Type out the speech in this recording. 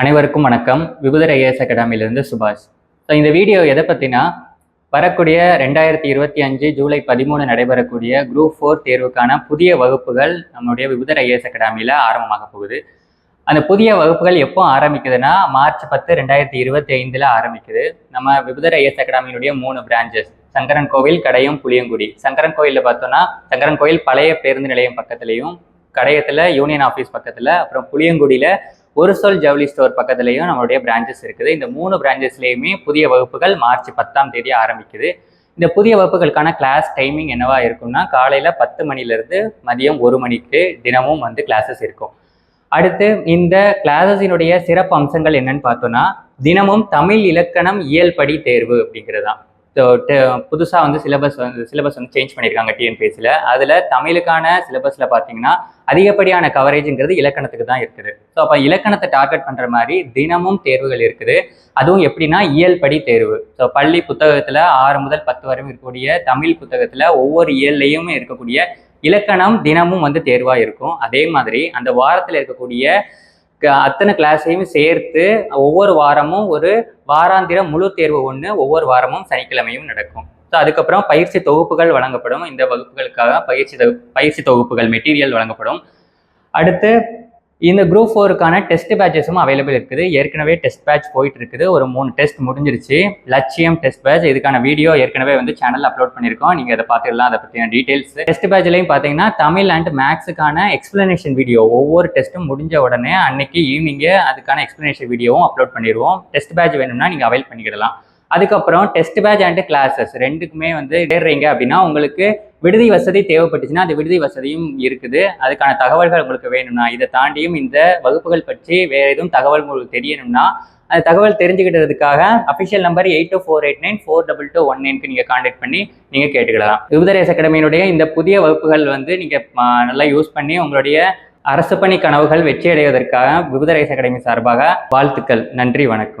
அனைவருக்கும் வணக்கம். விபுதர் ஐஏஎஸ் அகாடமியிலிருந்து சுபாஷ். ஸோ இந்த வீடியோ எதை பற்றினா வரக்கூடிய ரெண்டாயிரத்தி இருபத்தி அஞ்சு ஜூலை பதிமூணு நடைபெறக்கூடிய குரூப் ஃபோர் தேர்வுக்கான புதிய வகுப்புகள் நம்மளுடைய விபுதர் ஐஏஎஸ் அகாடமியில் ஆரம்பமாக போகுது. அந்த புதிய வகுப்புகள் எப்போ ஆரம்பிக்குதுன்னா மார்ச் பத்து ரெண்டாயிரத்தி இருபத்தி ஐந்தில் ஆரம்பிக்குது. நம்ம விபுதர் ஐஏஎஸ் அகாடமியினுடைய மூணு பிரான்ச்சஸ் சங்கரன் கோவில் கடையும் புளியங்குடி. சங்கரன் கோயிலில் பார்த்தோன்னா சங்கரன் கோயில் பழைய பேருந்து நிலையம் பக்கத்துலேயும் கடையத்தில் யூனியன் ஆஃபீஸ் பக்கத்தில் அப்புறம் புளியங்குடியில் ஒரு சொல் ஜவுளி ஸ்டோர் பக்கத்துலேயும் நம்மளுடைய பிரான்ச்சஸ் இருக்குது. இந்த மூணு பிரான்ச்சஸ்லேயுமே புதிய வகுப்புகள் மார்ச் பத்தாம் தேதி ஆரம்பிக்குது. இந்த புதிய வகுப்புகளுக்கான கிளாஸ் டைமிங் என்னவா இருக்கும்னா காலையில் பத்து மணிலேருந்து மதியம் ஒரு மணிக்கு தினமும் வந்து கிளாஸஸ் இருக்கும். அடுத்து இந்த கிளாஸஸினுடைய சிறப்பு அம்சங்கள் என்னன்னு பார்த்தோம்னா தினமும் தமிழ் இலக்கணம் இயல்படி தேர்வு அப்படிங்கிறது தான் புதுசாக வந்து சிலபஸ் வந்து சிலபஸ் வந்து சேஞ்ச் பண்ணியிருக்காங்க டிஎன்பிஎஸ்சியில் அதில் தமிழுக்கான சிலபஸில் பார்த்தீங்கன்னா அதிகப்படியான கவரேஜுங்கிறது இலக்கணத்துக்கு தான் இருக்குது. ஸோ அப்போ இலக்கணத்தை டார்கெட் பண்ணுற மாதிரி தினமும் தேர்வுகள் இருக்குது. அதுவும் எப்படின்னா இயல்படி தேர்வு. ஸோ பள்ளி புத்தகத்தில் ஆறு முதல் பத்து வரையும் இருக்கக்கூடிய தமிழ் புத்தகத்தில் ஒவ்வொரு இயல்லையும் இருக்கக்கூடிய இலக்கணம் தினமும் வந்து தேர்வாக இருக்கும். அதே மாதிரி அந்த வாரத்தில் இருக்கக்கூடிய அத்தனை கிளாஸையும் சேர்த்து ஒவ்வொரு வாரமும் ஒரு வாராந்திர முழு தேர்வு ஒன்று ஒவ்வொரு வாரமும் சனிக்கிழமையும் நடக்கும். ஸோ அதுக்கப்புறம் பயிற்சி தொகுப்புகள் வழங்கப்படும். இந்த வகுப்புகளுக்காக பயிற்சி தொகு பயிற்சி தொகுப்புகள் மெட்டீரியல் வழங்கப்படும். அடுத்து இந்த குரூப் ஃபோருக்கான டெஸ்ட் பேட்சஸும் அவைலபிள் இருக்குது. ஏற்கனவே டெஸ்ட் பேட்ச் போயிட்டு இருக்குது ஒரு மூணு டெஸ்ட் முடிஞ்சிருச்சு. லட்சியம் டெஸ்ட் பேட்ச் இதுக்கான வீடியோ ஏற்கனவே வந்து சேனல் அப்லோட் பண்ணியிருக்கோம். நீங்கள் அதை பார்த்துக்கலாம். அதை பற்றின டீட்டெயில்ஸ் டெஸ்ட் பேட்ச்லையும் பார்த்தீங்கன்னா தமிழ் அண்ட் மேக்ஸுக்கான எக்ஸ்பிளனேஷன் வீடியோ ஒவ்வொரு டெஸ்ட்டும் முடிஞ்ச உடனே அன்னைக்கு ஈவினிங்கே அதுக்கான எக்ஸ்பிளனேஷன் வீடியோவும் அப்லோட் பண்ணிடுவோம். டெஸ்ட் பேட்ச் வேணும்னா நீங்கள் அவைல் பண்ணிக்கிடலாம். அதுக்கப்புறம் டெஸ்ட் பேட்ச் அண்ட் கிளாஸஸ் ரெண்டுக்குமே வந்து தேடுறீங்க அப்படின்னா உங்களுக்கு விடுதி வசதி தேவைப்பட்டுச்சுன்னா அந்த விடுதி வசதியும் இருக்குது. அதுக்கான தகவல்கள் உங்களுக்கு வேணும்னா இதை தாண்டியும் இந்த வகுப்புகள் பற்றி வேற எதுவும் தகவல் உங்களுக்கு தெரியணும்னா அந்த தகவல் தெரிஞ்சுக்கிட்டதுக்காக official number eight two four eight nine four double two one நைனுக்கு நீங்கள் காண்டாக்ட் பண்ணி நீங்கள் கேட்டுக்கிடலாம் விபுதரேஸ் அகாடமியினுடைய இந்த புதிய வகுப்புகள் வந்து நீங்கள் நல்லா யூஸ் பண்ணி உங்களுடைய அரசு பணி கனவுகள் வெற்றியடைவதற்காக விபுதரேஸ் அகாடமி சார்பாக வாழ்த்துக்கள். நன்றி வணக்கம்.